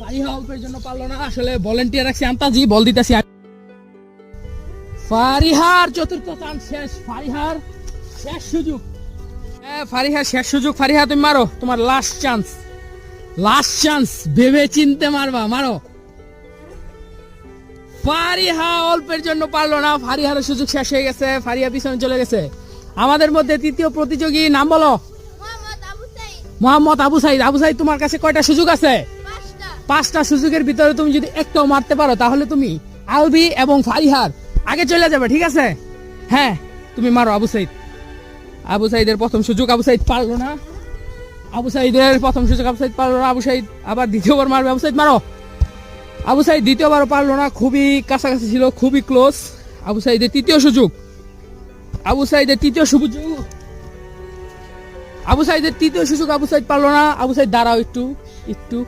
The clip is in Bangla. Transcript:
ফারিহা অল্পের জন্য পারল না। আসলে ভলেন্টিয়ার রাখছি আন্তাজি বল দিতেছি ফারিহার চতুর্থ চান্স শেষ। ফারিহার শেষ সুযোগ। হ্যাঁ ফারিহার শেষ সুযোগ। ফারিহা তুমি মারো। তোমার লাস্ট চান্স লাস্ট চান্স ভেবে চিনতে মারবা মারো। ফারিহা অল্পের জন্য পারল না। ফারিহার সুযোগ শেষ হয়ে গেছে। ফারিহা পিছনে চলে গেছে। আমাদের মধ্যে তৃতীয় প্রতিযোগী নাম বলো। মোহাম্মদ আবু সাইদ। মোহাম্মদ আবু সাইদ। আবু সাইদ তোমার কাছে কয়টা সুযোগ আছে? পাঁচটা সুযোগের ভিতরে তুমি যদি একটাও মারতে পারো, তাহলে তুমি আলবি এবং ফারিহার আগে চলে যাবে, ঠিক আছে? হ্যাঁ তুমি মারো আবু সাইদ। আবু সাইদের প্রথম সুযোগ আবু সাইদ পারল না। আবু সাইদের প্রথম সুযোগ আবু সাইদ পারল না। আবু সাইদ আবার দ্বিতীয়বার মারবে। আবু সাইদ, মারো। আবু সাইদ দ্বিতীয়বারও পারল না। খুবই কাছাকাছি ছিল, খুবই ক্লোজ। আবু সাইদের তৃতীয় সুযোগ। আবু সাইদের তৃতীয় সুযোগ। আবু সাইদের তৃতীয় সুযোগ আবু সাইদ পারল না। আবু সাইদ, দাঁড়াও একটু একটু।